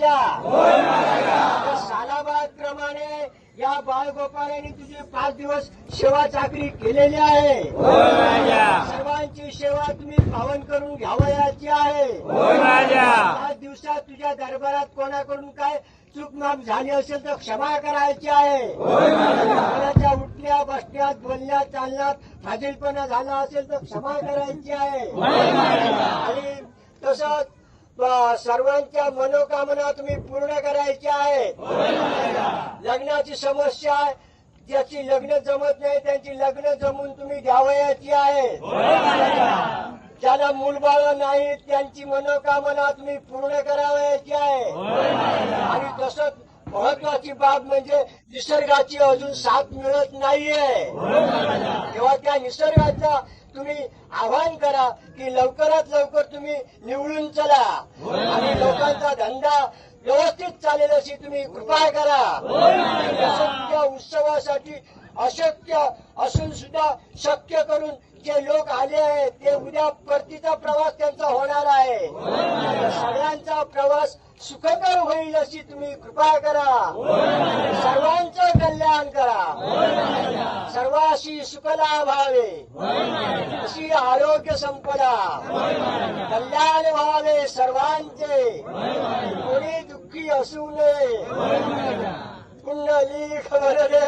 तर सालाबाद प्रमाणे या बाळगोपाळांनी तुझे पाच दिवस सेवा चाकरी केलेली आहे. सर्वांची सेवा तुम्ही पावन करून घ्यावयाची आहे. पाच दिवसात तुझ्या दरबारात कोणाकडून काय चूकमाप झाली असेल तर क्षमा करायची आहे. कोणाच्या उठल्या बसण्यात बोलण्यात चालण्यात फाजीलपणा झाला असेल तर क्षमा करायची आहे. आणि तसंच सर्वांच्या मनोकामना तुम्ही पूर्ण करायच्या आहे. लग्नाची समस्या आहे. ज्याची लग्न जमत नाही त्यांची लग्न जमून तुम्ही द्यावयाची आहे. ज्याला मूलबाळ नाही त्यांची मनोकामना तुम्ही पूर्ण करावयाची आहे. आणि तसंच महत्वाची बाब म्हणजे निसर्गाची अजून साथ मिळत नाहीये. त्या निसर्गाचा तुम्ही आवाहन करा की लवकरात लवकर तुम्ही निवडून चला. आणि लोकांचा धंदा व्यवस्थित चालेल अशी तुम्ही कृपा करा. अशक्य उत्सवासाठी अशक्य असून सुद्धा शक्य करून जे लोक आले आहेत ते उद्या परतीचा प्रवास त्यांचा होणार आहे. सगळ्यांचा प्रवास सुखकर होईल अशी तुम्ही कृपा करा. सर्वांचं कल्याण करा. सर्वाशी सुखला व्हावे अशी आरोग्य संपदा। कल्याण व्हावे सर्वांचे। कोणी दुःखी असू नये। कुंडली खबर दे